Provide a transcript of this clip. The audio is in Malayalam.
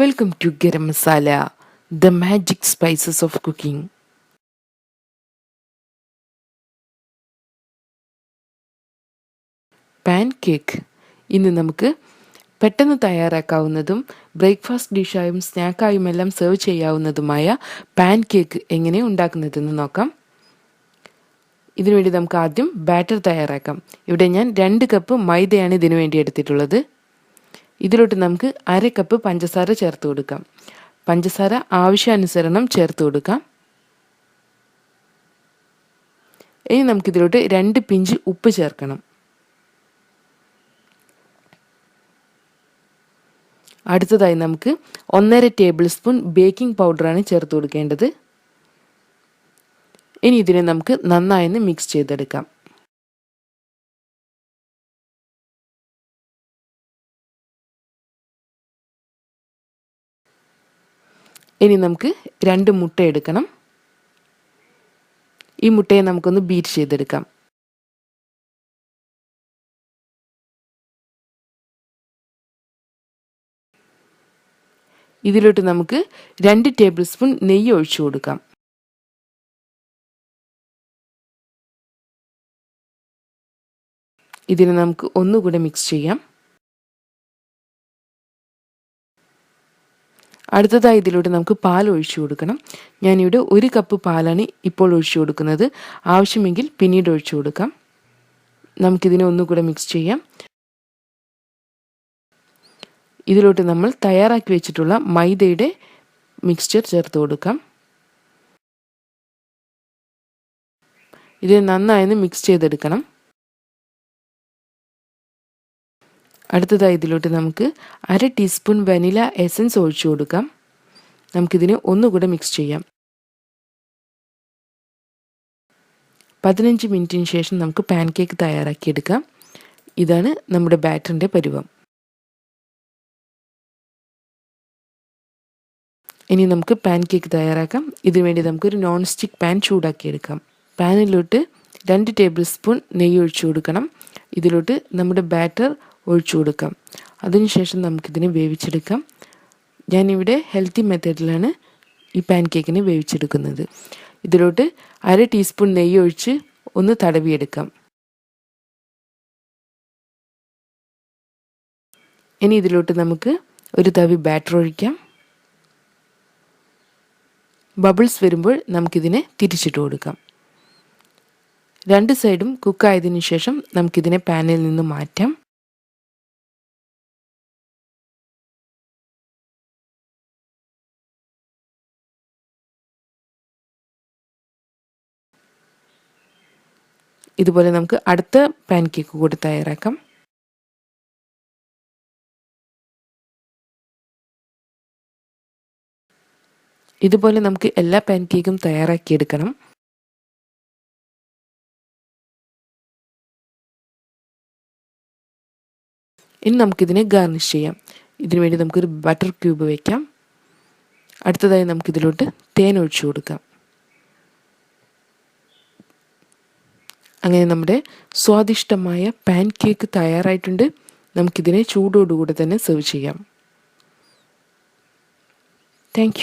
Welcome to garam masala the magic spices of cooking pancake ഇന്ന് നമുക്ക് പെട്ടെന്ന് തയ്യാറാക്കാവുന്നതും ബ്രേക്ക്ഫാസ്റ്റ് ഡിഷായും സ്നാക്കായും എല്ലാം സെർവ് ചെയ്യാവുന്നതുമായ പാൻ കേക്ക് എങ്ങനെ ഉണ്ടാക്കുന്നതെന്ന് നോക്കാം. ഇതിനുവേണ്ടി നമുക്ക് ആദ്യം ബാറ്റർ തയ്യാറാക്കാം. ഇവിടെ ഞാൻ രണ്ട് കപ്പ് മൈദയാണ് ഇതിനു വേണ്ടി എടുത്തിട്ടുള്ളത്. ഇതിലോട്ട് നമുക്ക് അര കപ്പ് പഞ്ചസാര ചേർത്ത് കൊടുക്കാം. പഞ്ചസാര ആവശ്യാനുസരണം ചേർത്ത് കൊടുക്കാം. ഇനി നമുക്കിതിലോട്ട് രണ്ട് പിഞ്ച് ഉപ്പ് ചേർക്കണം. അടുത്തതായി നമുക്ക് ഒന്നര ടേബിൾ സ്പൂൺ ബേക്കിംഗ് പൗഡറാണ് ചേർത്ത് കൊടുക്കേണ്ടത്. ഇനി ഇതിനെ നമുക്ക് നന്നായി മിക്സ് ചെയ്തെടുക്കാം. ഇനി നമുക്ക് രണ്ട് മുട്ട എടുക്കണം. ഈ മുട്ടയെ നമുക്കൊന്ന് ബീറ്റ് ചെയ്തെടുക്കാം. ഇതിലോട്ട് നമുക്ക് രണ്ട് ടേബിൾ സ്പൂൺ നെയ്യ് ഒഴിച്ചു കൊടുക്കാം. ഇതിനെ നമുക്ക് ഒന്നുകൂടെ മിക്സ് ചെയ്യാം. അടുത്തതായി ഇതിലൂടെ നമുക്ക് പാൽ ഒഴിച്ചു കൊടുക്കണം. ഞാനിവിടെ ഒരു കപ്പ് പാലാണ് ഇപ്പോൾ ഒഴിച്ചു കൊടുക്കുന്നത്. ആവശ്യമെങ്കിൽ പിന്നീട് ഒഴിച്ചു കൊടുക്കാം. നമുക്കിതിനെ ഒന്നുകൂടെ മിക്സ് ചെയ്യാം. ഇതിലോട്ട് നമ്മൾ തയ്യാറാക്കി വെച്ചിട്ടുള്ള മൈദയുടെ മിക്സ്ചർ ചേർത്ത് കൊടുക്കാം. ഇത് നന്നായി മിക്സ് ചെയ്തെടുക്കണം. അടുത്തതായി ഇതിലോട്ട് നമുക്ക് അര ടീസ്പൂൺ വനില എസൻസ് ഒഴിച്ചു കൊടുക്കാം. നമുക്കിതിനെ ഒന്നുകൂടെ മിക്സ് ചെയ്യാം. പതിനഞ്ച് മിനിറ്റിന് ശേഷം നമുക്ക് പാൻ കേക്ക് തയ്യാറാക്കിയെടുക്കാം. ഇതാണ് നമ്മുടെ ബാറ്ററിന്റെ പരുവം. ഇനി നമുക്ക് പാൻ കേക്ക് തയ്യാറാക്കാം. ഇതിനുവേണ്ടി നമുക്കൊരു നോൺ സ്റ്റിക്ക് പാൻ ചൂടാക്കിയെടുക്കാം. പാനിലോട്ട് രണ്ട് ടേബിൾ സ്പൂൺ നെയ്യ് ഒഴിച്ചു കൊടുക്കണം. ഇതിലോട്ട് നമ്മുടെ ബാറ്റർ ഒഴിച്ചു കൊടുക്കാം. അതിനുശേഷം നമുക്കിതിനെ വേവിച്ചെടുക്കാം. ഞാനിവിടെ ഹെൽത്തി മെത്തേഡിലാണ് ഈ പാൻ കേക്കിനെ വേവിച്ചെടുക്കുന്നത്. ഇതിലോട്ട് അര ടീസ്പൂൺ നെയ്യ് ഒഴിച്ച് ഒന്ന് തടവിയെടുക്കാം. ഇനി ഇതിലോട്ട് നമുക്ക് ഒരു തവി ബാറ്റർ ഒഴിക്കാം. ബബിൾസ് വരുമ്പോൾ നമുക്കിതിനെ തിരിച്ചിട്ട് കൊടുക്കാം. രണ്ട് സൈഡും കുക്കായതിനു ശേഷം നമുക്കിതിനെ പാനിൽ നിന്ന് മാറ്റാം. ഇതുപോലെ നമുക്ക് അടുത്ത പാൻ കേക്ക് കൂടി തയ്യാറാക്കാം. ഇതുപോലെ നമുക്ക് എല്ലാ പാൻ കേക്കും തയ്യാറാക്കിയെടുക്കണം ഇനി നമുക്കിതിനെ ഗാർണിഷ് ചെയ്യാം. ഇതിനു വേണ്ടി നമുക്കൊരു ബട്ടർ ക്യൂബ് വയ്ക്കാം അടുത്തതായി നമുക്കിതിലോട്ട് തേൻ ഒഴിച്ചു കൊടുക്കാം. അങ്ങനെ നമ്മുടെ സ്വാദിഷ്ടമായ പാൻ കേക്ക് തയ്യാറായിട്ടുണ്ട്. നമുക്കിതിനെ ചൂടോടുകൂടെ തന്നെ സെർവ് ചെയ്യാം. താങ്ക്